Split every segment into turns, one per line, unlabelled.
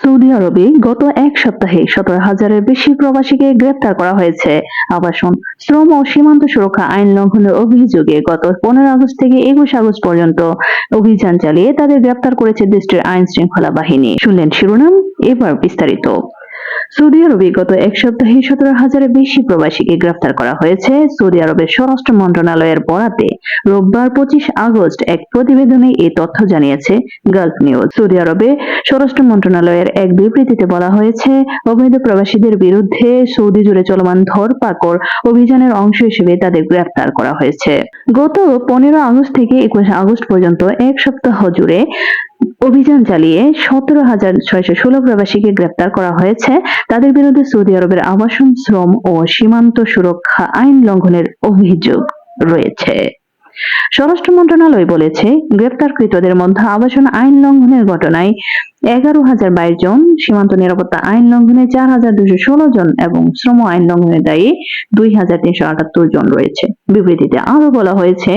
Saudi আরবে গত এক সপ্তাহে সতেরো হাজারের বেশি প্রবাসীকে গ্রেপ্তার করা হয়েছে। আবাসন শ্রম ও সীমান্ত সুরক্ষা আইন লঙ্ঘনের অভিযোগে গত পনেরো আগস্ট থেকে একুশ আগস্ট পর্যন্ত অভিযান চালিয়ে তাদের গ্রেপ্তার করেছে দেশটির আইন শৃঙ্খলা বাহিনী। শুনলেন শিরোনাম, এবার বিস্তারিত। সৌদি আরবে গত এক সপ্তাহে সতেরো হাজারের বেশি প্রবাসীকে গ্রেফতার করা হয়েছে। সৌদি আরবের স্বরাষ্ট্র মন্ত্রণালয়ের বরাতে রোববার পঁচিশ আগস্ট এক প্রতিবেদনে এই তথ্য জানিয়েছে গালফ নিউজ। সৌদি আরবে স্বরাষ্ট্র মন্ত্রণালয়ের এক বিবৃতিতে বলা হয়েছে, অবৈধ প্রবাসীদের বিরুদ্ধে সৌদি জুড়ে চলমান ধরপাকড় অভিযানের অংশ হিসেবে তাদের গ্রেফতার করা হয়েছে। গত পনেরো আগস্ট থেকে একুশ আগস্ট পর্যন্ত এক সপ্তাহ জুড়ে অভিযান চালিয়ে সতেরো হাজার ছয়শো ষোলো প্রবাসীকে গ্রেপ্তার করা হয়েছে। তাদের বিরুদ্ধে সৌদি আরবের আবাসন, শ্রম ও সীমান্ত সুরক্ষা আইন লঙ্ঘনের অভিযোগ রয়েছে। স্বরাষ্ট্র মন্ত্রণালয় বলেছে, গ্রেপ্তারকৃতদের মধ্যে আবাসন আইন লঙ্ঘনের ঘটনায় এগারো হাজার বাইশ জন, সীমান্ত নিরাপত্তা আইন লঙ্ঘনে চার হাজার দুশো ষোলো জন এবং শ্রম আইন লঙ্ঘনের দায়ী দুই হাজার তিনশো আটাত্তর জন রয়েছে। বিবৃতিতে আরও বলা হয়েছে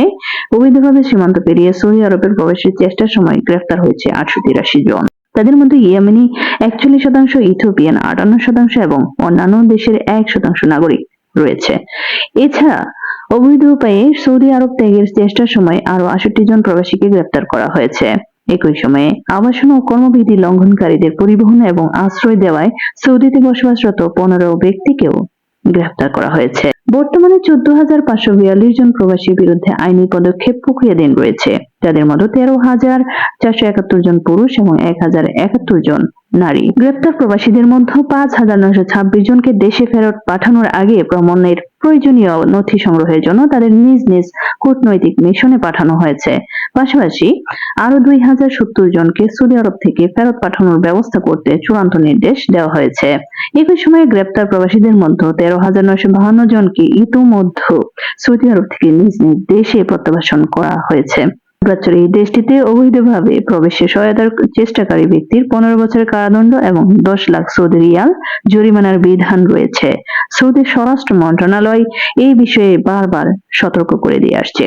অবৈধভাবে সীমান্ত পেরিয়ে সৌদি আরবের প্রবেশের চেষ্টার সময় গ্রেফতার হয়েছে আটশো তিরাশি জন। তাদের মধ্যে ইয়েমেনি একচল্লিশ শতাংশ, ইথিওপিয়ান আটান্ন শতাংশ এবং অন্যান্য দেশের এক শতাংশ নাগরিক রয়েছে। এছাড়া অবৈধ উপায়ে সৌদি আরব ত্যাগের চেষ্টার সময় আরও আষট্টি জন প্রবাসীকে গ্রেপ্তার করা হয়েছে। একই সময়ে আবাসন ও কর্মবিধি লঙ্ঘনকারীদের পরিবহন এবং আশ্রয় দেওয়ায় সৌদিতে বসবাসরত পনেরো ব্যক্তিকেও গ্রেফতার করা হয়েছে। বর্তমানে চোদ্দ হাজার পাঁচশো বিয়াল্লিশ জন প্রবাসীর বিরুদ্ধে আইনি পদক্ষেপ প্রক্রিয়াধীন রয়েছে। যাদের মধ্যে তেরো হাজার চারশো একাত্তর জন পুরুষ এবং এক হাজার একাত্তর জন নারী। গ্রেপ্তার প্রবাসীদের মধ্যে পাঁচ হাজার নয়শো ছাব্বিশ জনকে দেশে ফেরত পাঠানোর আগে ভ্রমণের প্রয়োজনীয় নথি সংগ্রহের জন্য তাদের নিজ নিজ কূটনৈতিক মিশনে পাঠানো হয়েছে। পাশাপাশি আরও দুই হাজার সত্তর জনকে সৌদি আরব থেকে ফেরত পাঠানোর ব্যবস্থা করতে চূড়ান্ত নির্দেশ দেওয়া হয়েছে। একই সময়ে গ্রেপ্তার প্রবাসীদের মধ্যে তেরো হাজার নয়শো বাহান্ন জনকে ইতোমধ্যে সৌদি আরব থেকে নিজ নিজ দেশে প্রত্যাবাসন করা হয়েছে। প্রাচ্যের এই দেশটিতে অবৈধভাবে প্রবেশে সহায়তার চেষ্টাকারী ব্যক্তির পনেরো বছরের কারাদণ্ড এবং দশ লাখ সৌদি রিয়াল জরিমানার বিধান রয়েছে। সৌদি স্বরাষ্ট্র মন্ত্রণালয় এই বিষয়ে বারবার সতর্ক করে দিয়ে আসছে।